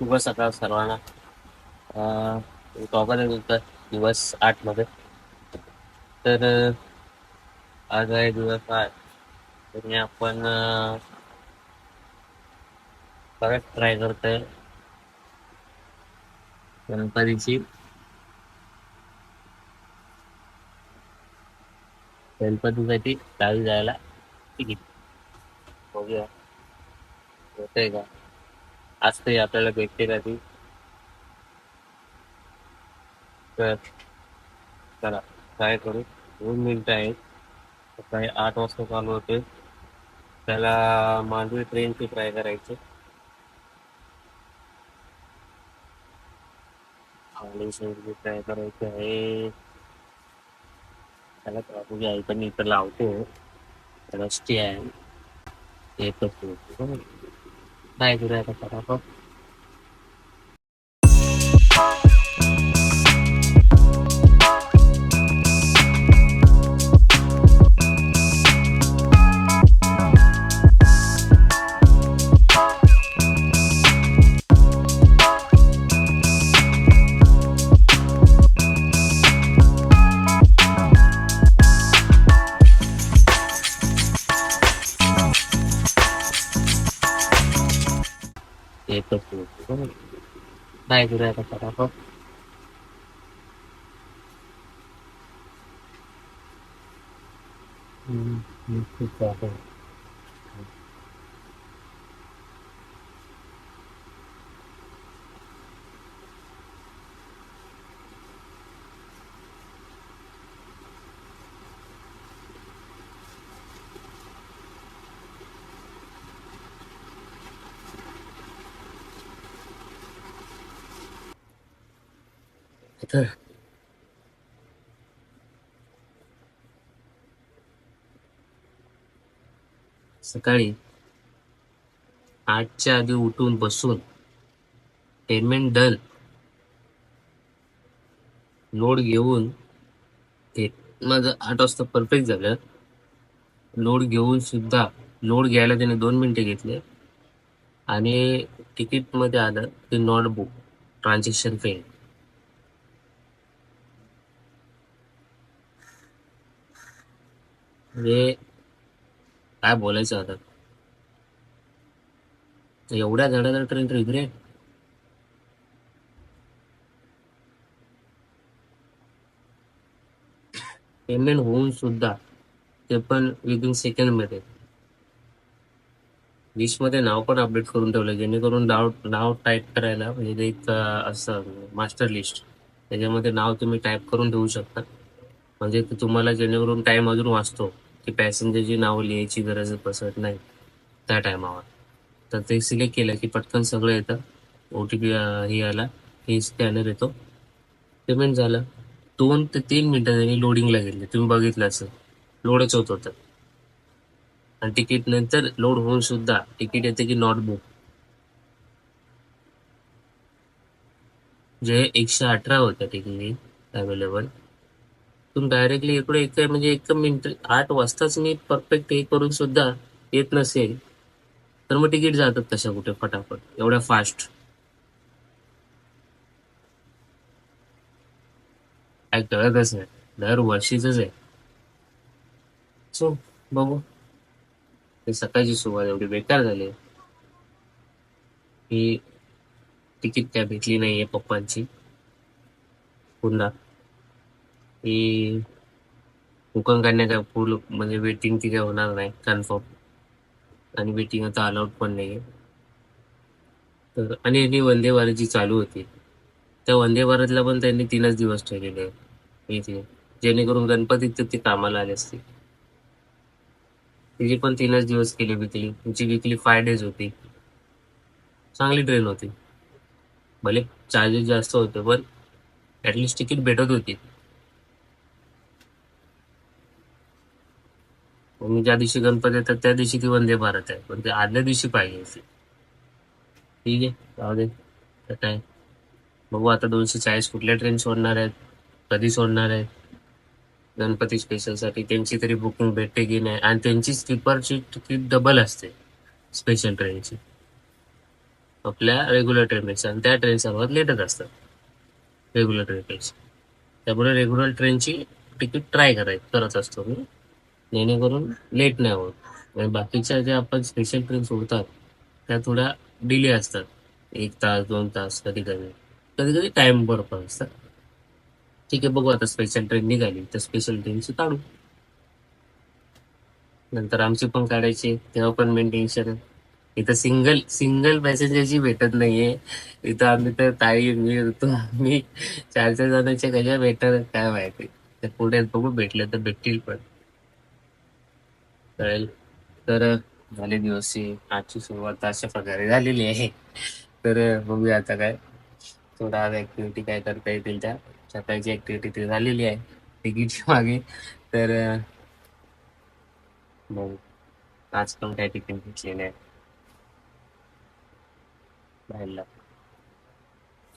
शुभ सकाळ सर्वांना. अं, दिवस आठमध्ये तर आज आहे दिवस आठ. मी आपण परत ट्राय करतोय. गणपतीची. गणपतीसाठी गावी जायला तिकीट. बघूया. होतंय का? आज ते आपल्याला भेटते का ती तर चला ट्राय करू? दोन मिनिटं आहेत. सकाळी आठ वाजता चालू होते त्याला मांडवी ट्रेनची ट्राय करायचे. मांडवी ट्राय करायची आहे. त्याला बघूया आई पण इथं लावतो. रस्ती आहे. एकच काय करूया आता काय करूया आता फटाफट हम्म, हम्म, सकाळी आठच्या आधी उठून बसून पेमेंट डन लोड घेऊन ते माझं आठ वाजता परफेक्ट झालं. लोड घेऊन सुद्धा लोड घ्यायला त्याने दोन मिनिटे घेतले. आणि तिकीटमध्ये आलं ते नॉट बुक ट्रान्झॅक्शन फेल. म्हणजे काय बोलायचं आता? एवढ्या जणांना ट्रेन रिग्रेट पेमेंट होऊन सुद्धा ते पण विदिन सेकंडमध्ये. लिस्टमध्ये नाव पण अपडेट करून ठेवलं जेणेकरून नाव नाव टाईप करायला म्हणजे एक असं मास्टर लिस्ट त्याच्यामध्ये नाव तुम्ही टाईप करून ठेवू शकता. म्हणजे तुम्हाला जेणेकरून टाइम अजून वाचतो. की पॅसेंजरची नावं लिहायची गरज पसरत नाही त्या टायमावर तर ते सिलेक्ट केलं की पटकन सगळं येतं. ओ टी पी हे आला हे स्कॅनर येतो. पेमेंट झालं. दोन ते तीन मिनटं त्यांनी लोडिंगला गेले तुम्ही बघितलं असं लोडच होत होतं. आणि तिकीट नंतर लोड होऊन सुद्धा तिकीट येते की नॉट बुक जे एकशे अठरा होत्या तिकीट अवेलेबल तुम्ही डायरेक्टली इकडे एक म्हणजे एक मिनिट आठ वाजताच मी परफेक्ट हे करून सुद्धा येत नसेल. तर मग तिकीट जातात तशा कुठे फटाफट. एवढ्या फास्ट काय कळतच नाही. दरवर्षीच आहे. सो बघू. ते सकाळची सुरुवात एवढी बेकार झाली. ही तिकीट काय भेटली नाहीये पप्पांची. पुन्हा. की हुकम काढण्याचा फुल म्हणजे वेटिंग ती काय होणार नाही कन्फर्म आणि वेटिंग आता अलाउड पण नाहीये. तर आणि यांनी वंदे भारत जी चालू होती त्या वंदे भारतला पण त्यांनी तीनच दिवस ठेवलेले आहे इथे जेणेकरून गणपतीत तर ती कामाला आले असते. तिची पण तीनच दिवस केली विकली तिची विकली फाय डेज होती. चांगली ट्रेन होती. भले चार्जेस जास्त होते पण ऍटलिस्ट तिकीट भेटत होती. मी ज्या दिवशी गणपती येतात त्या दिवशी ती वंदे भारत आहे. पण ते आदल्या दिवशी पाहिजे ठीक आहे? जाऊ दे. तर काय? बघू आता दोनशे चाळीस कुठल्या ट्रेन सोडणार आहेत कधी सोडणार आहेत. गणपती स्पेशलसाठी त्यांची तरी बुकिंग भेटते की नाही? आणि त्यांची स्लीपरची तिकीट डबल असते स्पेशल ट्रेनची आपल्या रेग्युलर ट्रेनपेक्षा आणि त्या ट्रेन सर्वात लेटच असतात. रेग्युलर ट्रेनपेक्षा त्यामुळे रेग्युलर ट्रेनची तिकीट ट्राय करायची. करत असतो मी. जेणेकरून लेट नाही होत. आणि बाकीच्या ज्या आपण स्पेशल ट्रेन सोडतात त्या थोड्या डिले असतात. एक तास दोन तास कधी कधी कधी कधी टाइम बरोबर असतात. ठीक आहे बघू आता स्पेशल ट्रेन निघाली तर स्पेशल ट्रेनची काढू. नंतर आमची पण काढायची तेव्हा पण मेन टेन्शन इथं सिंगल सिंगल पॅसेंजरची भेटत नाहीये. इथं आम्ही तर ताई मी होतो आम्ही चार चार जणांच्या कशा भेटतात काय माहिती. तर पुढे बघू भेटले तर भेटतील पण. कळेल. तर झाले दिवस आजची सुरुवात अशा प्रकारे झालेली आहे. तर बघूया आता काय. थोडा आज ऍक्टिव्हिटी काय करता येतील त्या. सकाळची ऍक्टिव्हिटी ती झालेली आहे. तिकीटच्या मागे. तर बघू. आज पण काय तिकीट घेतली नाही बाहेरला.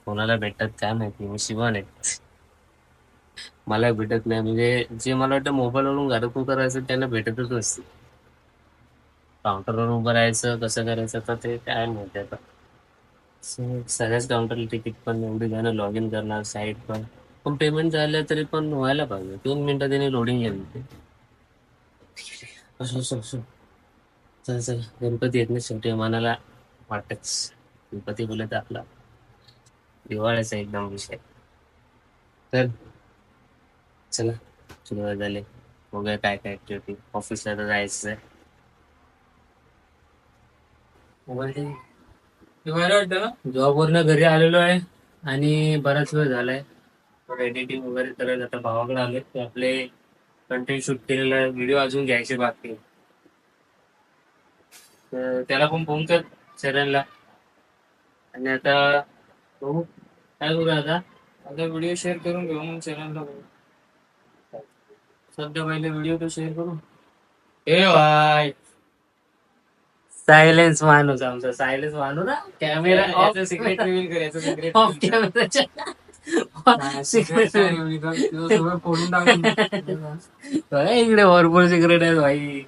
कोणाला भेटतात काय माहिती? मी शिवान आहे मला भेटत नाही. म्हणजे जे मला वाटतं मोबाईलवरून घरातून करायचं त्यांना भेटतच नसते. काउंटरवर उभं राहायचं कसं करायचं तर ते काय माहिती आता. सगळ्याच काउंटरला तिकीट पण एवढी जाणं लॉग इन करणार साईट पण. पण पेमेंट झालं तरी पण व्हायला पाहिजे. दोन मिनिटं त्याने लोडिंग घेतली. असं असं असं. चल चल. गणपती येत नाही शेवटी. मनाला वाटतच. गणपती बोलत आपला. दिवाळीचा एकदम विषय. तर चला सुरुवात झाली. बघूया काय काय ऍक्टिव्हिटी. ऑफिसला तर जायचं आहे जॉब वरनं घरी आलेलो आहे आणि बराच वेळ झालाय. एडिटिंग वगैरे करत आता भावाकडे आले ते आपले कंटेंट शूट केलेला व्हिडिओ अजून घ्यायचे बाकी तर त्याला पण फोन कर चरणला आणि आता बघू. काय करूया आता? आता व्हिडिओ शेअर करून घेऊ मग चॅनलला बघू सध्या पहिले व्हिडिओ तो शेअर करू. ए भाई. सायलेन्स माणूस आमचा सायलेन्स माणूस ना कॅमेरा ऑफ सिक्रेट रिव्हील करायचं सिक्रेट ऑफ कॅमेराच्या सिक्रेट फोडून टाकून इकडे भरपूर सिक्रेट आहे भाई.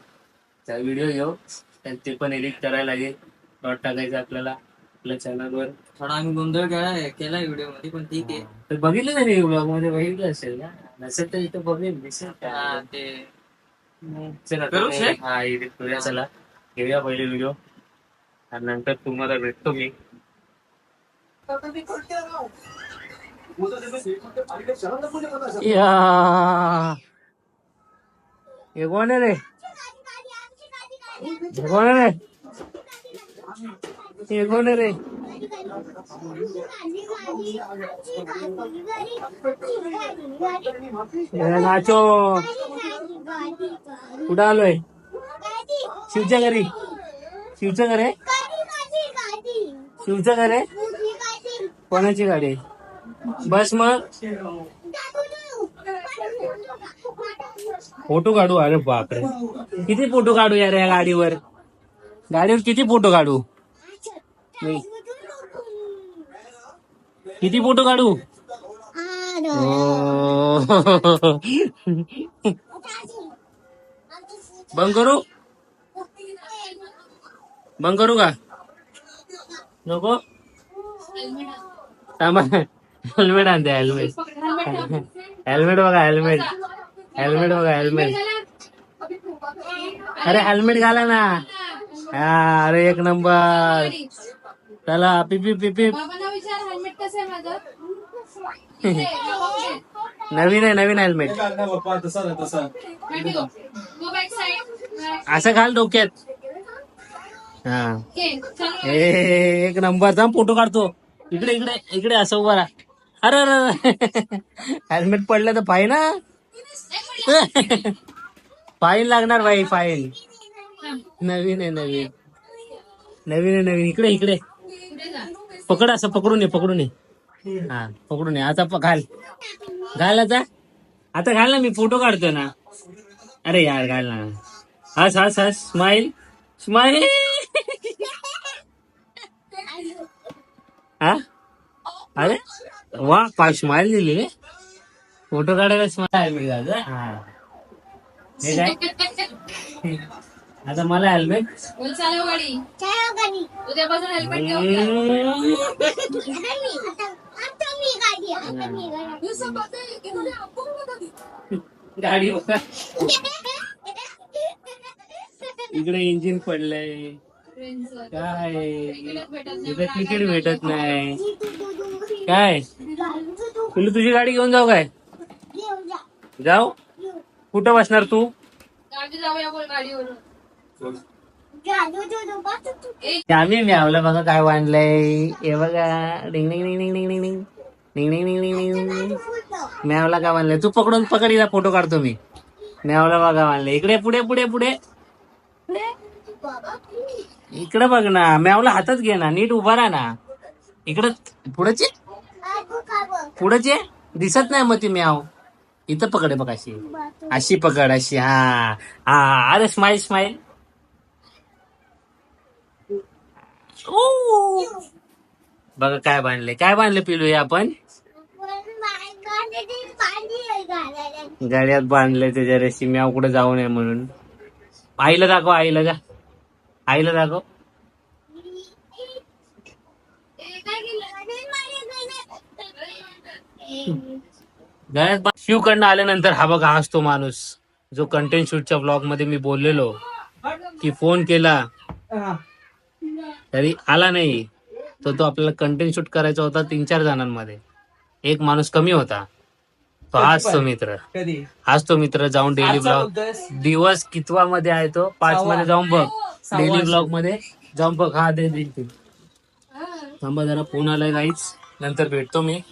व्हिडिओ घेऊ. ते पण एडिट करायला लागेल. शॉर्ट टाकायचं आपल्याला आपल्या चॅनलवर थोडा आम्ही गोंधळ केला केला व्हिडिओमध्ये पण ठीक आहे. तर बघितलं ना मी ब्लॉगमध्ये? बघितलं असेल ना? नसेल तर इथं बघेल दिसेल हा, का ते. चला करू? हा करूया चला. घेऊया पहिले व्हिडिओ आणि नंतर तुम्हाला भेटतो मी. या. हे कोण आहे रे? हे कोण आहे रे? हे कोण आहे रे नाचो कुठं आलोय शिवच्या घरी शिवचा घर आहे घरी घर आहे कोणाची गाडी आहे? बस मग फोटो काढू अरे बापरे किती फोटो काढू यार या गाडीवर गाडीवर किती फोटो काढू. किती फोटो काढू. बंद करू? बंद करू का? नको? थांबा. हेल्मेट आणते हेल्मेट. हेल्मेट बघा हेल्मेट. हेल्मेट बघा हेल्मेट. अरे हेल्मेट घाला ना. हा अरे एक नंबर. चला पिपी पिपी बाबांना विचार हेल्मेट कसं आहे माझं? नवीन आहे नवीन हेल्मेट वो बॅक साइड असं घाल डोक्यात. हा. ओके चलो. ए, एक नंबरचा फोटो काढतो. इकडे इकडे इकडे असं उभा राहा. अरे अरे हेल्मेट पडलं तर फाईन ना फाईन लागणार बाई फाईन नवीन आहे नवीन. नवीन आहे नवीन. इकडे इकडे. पकड असं पकडून ये पकडून ये. हा पकडून ये. आता प- घाल. घाल आता. आता घाल ना मी फोटो काढतो ना. अरे यार घाल ना. हस हस हस. स्माइल स्माइल हा? अरे? वा पा स्माइल दिली रे. फोटो काढायला स्माइल मिळालं. हा. हे काय? आता मला हेल्मेट बोल चालव गाडी. उद्यापासून हेल्मेट घेऊन जा. गाडी बघा. इकडे इंजिन पडलंय. काय? इथे. तिकीट भेटत नाही. काय? तुला तुझी गाडी घेऊन जाऊ काय? जाऊ? कुठं बसणार तू? गाडी जाऊया बोल गाडीवरून. आम्ही म्यावलं बघा काय वाढलंय. हे बघा. डिंग डिंग डिंग डिंग डिंग डिंग. डिंग डिंग डिंग डिंग डिंग डिंग. डिंग म्यावला काय बांधलंय तू पकडून पकडीला फोटो काढतो मी. म्यावला बघा बांधलंय इकडे पुढे पुढे पुढे. इकडे बघ ना. म्यावला हातात घे ना. नीट उभा राहा ना. इकडे पुढचे पुढचे दिसत नाही मग ती म्याव. इथं पकडे बघ अशी. अशी पकड अशी. हा. हा अरे स्माईल स्माईल हो. बघा काय बांधले काय बांधले पिलू हे आपण? गाड्यात बांधले त्याच्या रेशी म्याव कुठे जाऊ नये म्हणून. आईला दाखव आईला जा. आईला दाखव. शिव कडनं शिवकडनं आल्यानंतर हा बघा हाच तो माणूस. जो कंटेंट शूटच्या ब्लॉगमध्ये मी बोललेलो की फोन केला. तरी आला नाही. तर तो आपल्याला कंटेंट शूट करायचा होता तीन चार जणांमध्ये. एक माणूस कमी होता. तो हाच तो मित्र. कधी? हाच तो मित्र जाऊन डेली ब्लॉग दिवस कितवा मध्ये आहे तो? पाच सहावा. मध्ये जाऊन बघ. डेली. ब्लॉगमध्ये जाऊन बघ. हा दे. थांबा जरा फोन आलाय काहीच नंतर भेटतो मी.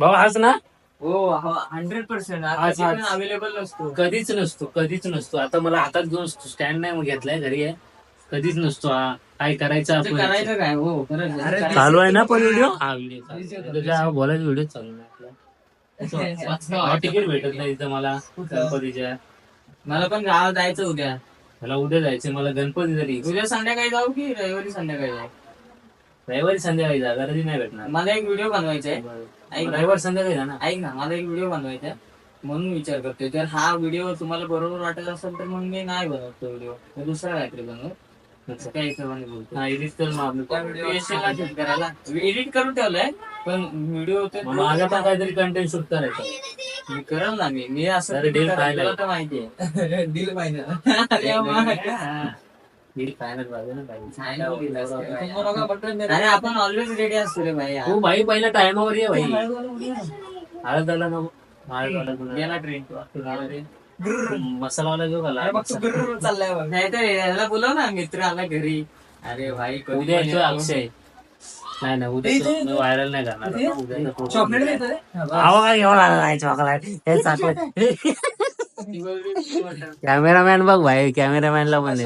भाऊ हाच ना? हो हंड्रेड पर्सेंट आज- आज. अवेलेबल नसतो. कधीच नसतो कधीच नसतो. आता मला हातात घेऊन स्टँड नाही मग घेतलाय घरी आहे. कधीच नसतो हा. काय करायचं ते आपण करायचं काय? हो खरंच चालू आहे ना पण व्हिडिओ हा व्हिडिओ तुझ्या बोलायचा व्हिडिओ चालू आपला. हा, तिकीट भेटत नाही इथं मला गणपतीच्या. मला पण गावात जायचं उद्या. मला उद्या जायचं मला गणपती तरी. उद्या संध्याकाळी जाऊ की रविवारी संध्याकाळी जाऊ? रविवारी संध्याकाळी जा गर्दी नाही भेटणार. मला एक व्हिडिओ बनवायचा आहे. ऐक ना. रविवारी संध्याकाळी जा ना. ऐक ना मला एक व्हिडिओ बनवायचा आहे. म्हणून विचार करतोय. जर हा व्हिडिओ तुम्हाला बरोबर वाटत असेल तर मग मी नाही बनवतो व्हिडिओ मी दुसरा काहीतरी हिशोबाने बोलतो एडिट कर मग आपलं त्या व्हिडिओ शूट करायला एडिट करून ठेवलंय पण व्हिडिओ माझा पण काहीतरी कंटेंट शूट करायचं. मी करेल ना मी मी असं पाहिलंय. तुला तर माहितीये डील पाहिजे ना. अरे आपण ऑलवेज रेडी असतो रे भाई. तू भाई पहिला टायमावर ये भाई. हळद हळद तुला. गेला ट्रेन मसालावाला का लाल मसाला? चाललाय नाही तर याला बोलव ना मित्र आला घरी. अरे भाई कधी उद्या येतोय. अक्षय नाही नाही उद्या व्हायरल नाही करणार photo. चॉकलेट देतो रे. अहो काय घेऊन आला नाही चॉकलेट. हे चॉकलेट कॅमेरामॅन बघ भाई कॅमेरामॅनला पण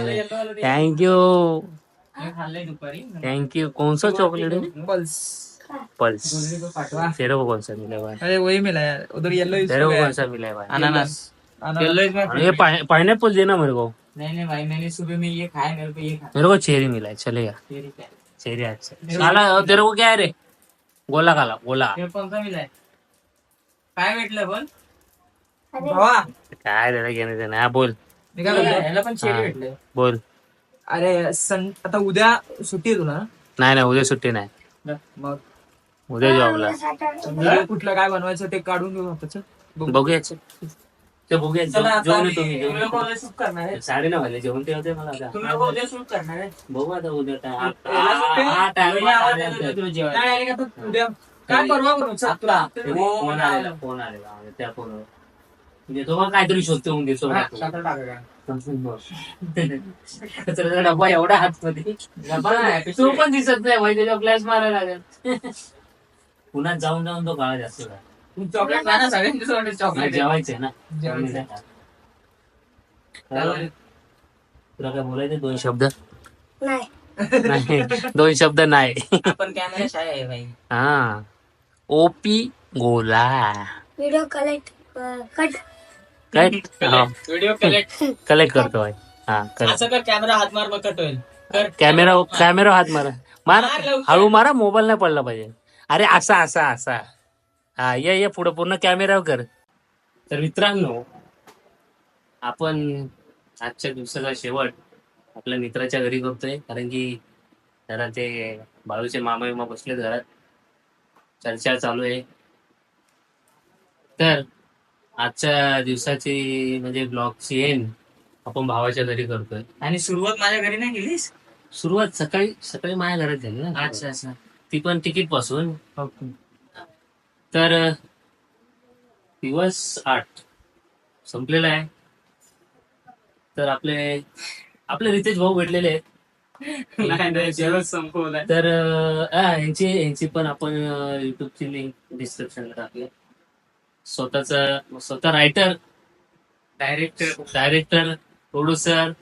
थँक्यू खाल्लंय दुपारी. थँक्यू कौन सा चॉकलेट है पल्स. पल्स. पाठवा. तेरे को कौन सा मिला है भाई? अरे वही मिला यार उधर येलो तेरे को कौन सा मिला है भाई अनानास. ये पाइनएप्पल देना मेरे को. नहीं नहीं भाई मैंने सुबह में ये खाया मेरे को ये खाया मेरे को चेरी मिला है चलेगा. तेरी क्या? चेरी अच्छा। काला तेरे को क्या है रे? गोला काला गोला. कोणता मिलाय काय भेटलं पण भावा. काय त्याला घेणं देणं हा बोल. मी काय बोलतो ह्याला पण चेरी हा. भेटले. बोल. अरे सं आता उद्या सुट्टी आहे तुला नाही नाही उद्या सुट्टी नाही. ना? मग. उद्या जॉबला. व्हिडिओ कुठलं काय बनवायचं ते काढून घेऊ आपण चल. बघू. बघूया चल. ते बघूया चला आता जेवण तुम्ही shoot करणार आहे साडे नऊ वाजले जेवण ते होते मला आता. तुम्ही लोकं उद्या शूट करणार आहे बघू आता उद्या काय याला सुट्टी? हा, time उद्या आवाज आला येतो तर. तुला जेवायला. नाही, नाही, आता उद्या काय परवा करू ते फोन फोन आलेला आलेला. त्या फोनवर देतो मग काहीतरी शोधतो मग देतो हा, साखर टाका का? कचऱ्याचा डब्बा एवढा हात मध्ये डबा नाही, तू पण दिसत नाही त्याच्या ग्लास मारायला लागेल पुन्हा जाऊन जाऊन तो काळा जास्त झाला. तू चॉकलेट खा ना सगळ्यांच्या समोर नाही, चॉकलेट आहे. जेवायचंय ना जेवायचंय. काय? तुला काय बोलायचं? दोन शब्द? नाही. नाही. दोन शब्द नाही. आपण कॅमेरा शाय आहे भाई. हा. ओपी गोला. व्हिडिओ कलेक्ट कट काय व्हिडिओ कलेक्ट कलेक्ट करतो भाई. हा कलेक्ट असं कर कॅमेरा हात मार मग कट होईल. कर कॅमेरा कॅमेरा हात मारा. मारा. हळू मारा मोबाईल नाही पडला पाहिजे. अरे असा असा असा. हा ये ये पुढे पूर्ण कॅमेरावर कर. तर मित्रांनो आपण आजच्या दिवसाचा शेवट आपल्या मित्राच्या घरी करतोय कारण की जरा ते बाळूचे मामा विमा बसलेत घरात. चर्चा चालू आहे. तर आजच्या दिवसाची म्हणजे ब्लॉगची एंड आपण भावाच्या घरी करतोय. आणि सुरुवात माझ्या घरी नाही केलीस? सुरुवात सकाळी सकाळी माझ्या घरात झाली ना. अच्छा अच्छा. ती पण तिकीटपासून ओके. तर दिवस आठ संपलेला आहे. तर आपले आपले रितेश भाऊ भेटलेले आहेत. तर यांची यांची पण आपण युट्यूबची लिंक डिस्क्रिप्शनला टाकली स्वतःचा स्वतः writer director director producer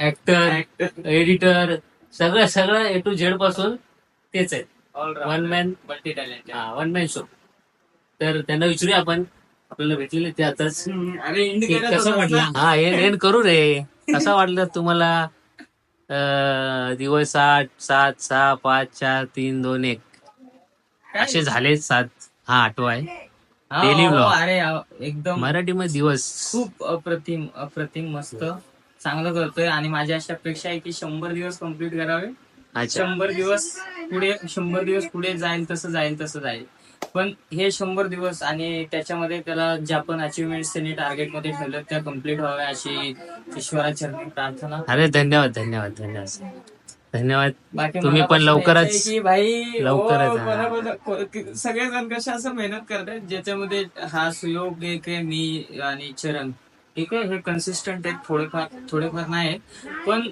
actor editor सगळं सगळं ए टू झेडपासून तेच आहेत. One man multi talent one man show तर त्यांना विचारूया आपण. आपल्याला भेटलेले ते आताच अरे कसं वाटलं हा एन करू रे. कसं वाटलं तुम्हाला? दिवस आठ सात सहा पाच चार तीन दोन एक. असे झाले सात हा आठवा आहे Daily vlog. हो, अरे एकदम मराठीमध्ये दिवस. खूप अप्रतिम अप्रतिम मस्त. चांगलं करतोय. आणि माझी अशी अपेक्षा आहे की शंभर दिवस कंप्लीट करावे. अच्छा. शंभर दिवस पुढे शंभर दिवस पुढे जाईल तसं जाईल तसं जाईल. पण हे शंभर दिवस आणि त्याच्यामध्ये त्याला ज्या पण अचिव्हमेंट त्यांनी टार्गेटमध्ये ठेवलं त्या कंप्लीट व्हाव्या अशी ईश्वराचरणी प्रार्थना. अरे धन्यवाद धन्यवाद धन्यवाद धन्यवाद. बाकी तुम्ही मला पण लवकरच- यायचं आहे की भाई लवकरच, हो. को- सगळेजण कसे असं मेहनत करतात ज्याच्यामध्ये हा सुयोग एक आहे मी आणि चरण ठीक आहे हे कन्सिस्टंट आहेत थोडेफार थोडेफार नाही आहेत. पण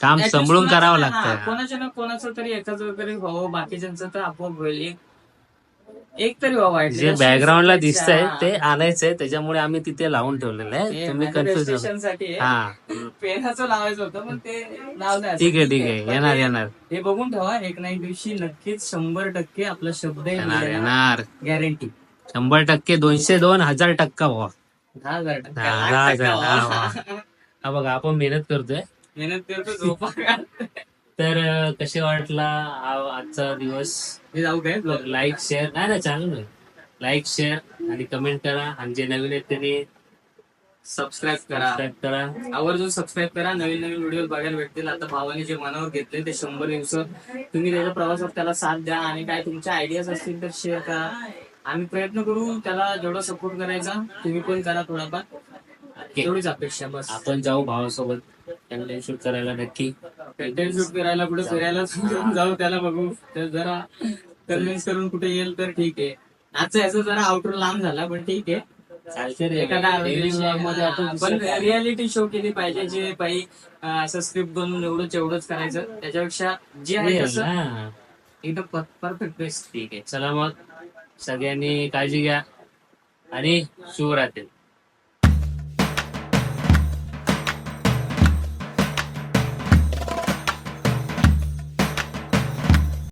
काम at least सांभाळून कोणाचं- करावं हा, लागतं कोणाच्या ना कोणाचं तरी एकाच वगैरे व्हावं बाकीच्यांचं तर आपोआप होईल. एक एक तरी व्हावं at जे least. बॅकग्राऊंडला अशी दिसतंय हा. ते आणायचंय त्याच्यामुळे आम्ही तिथे लावून ठेवलेलं आहे. तुम्ही माझ्या कन्फ्युज registration साठी आहे. हा. पेनाचं लावायचं होतं पण ते लावलं ठीक आहे ठीक आहे. येणार येणार. हे बघून ठेवा एक ना एक दिवशी नक्कीच शंभर टक्के आपला शब्द येणार येणार. गॅरंटी शंभर टक्के दोनशे दोन हजार टक्का भावा. दहा हजार टक्के दहा लाख हजार, टक्का हा, व्हा. हा बघा आपण मेहनत करतोय. मेहनत करतो झोपा. तर कसे वाटला आजचा दिवस? हे जाऊ काय लाईक शेअर नाही ना. नाही लाईक शेअर आणि कमेंट करा. आणि जे नवीन आहेत त्यांनी सबस्क्राईब करा. सबस्क्राईब करा. आवर्जून सबस्क्राईब करा. नवीन नवीन व्हिडिओ बघायला भेटतील. आता भावाने जे मनावर घेतले ते शंभर दिवस तुम्ही त्याच्या प्रवासात त्याला साथ द्या आणि काय तुमच्या आयडियाज असतील तर शेअर करा. आम्ही प्रयत्न करू त्याला जेवढा सपोर्ट करायचा तुम्ही पण करा थोडाफार. एवढीच अपेक्षा बस. आपण जाऊ भावासोबत. कंटेंट शूट करायला नक्की. कंटेंट शूट करायला कुठे फिरायला जाऊ त्याला बघू. तर जरा कन्व्हिन्स करून कुठे येईल तर ठीक आहे. आजचा याचा जरा आउटर लांब झाला पण ठीक आहे. रियालिटी शो केली पाहिजे जे अं, असं स्क्रिप्ट बनवून एवढंच एवढंच करायचं. त्याच्यापेक्षा जे आहे तसं. एकदम परफेक्ट बेस्ट ठीक आहे. चला मग. सगळ्यांनी काळजी घ्या. आणि शुभ राहतील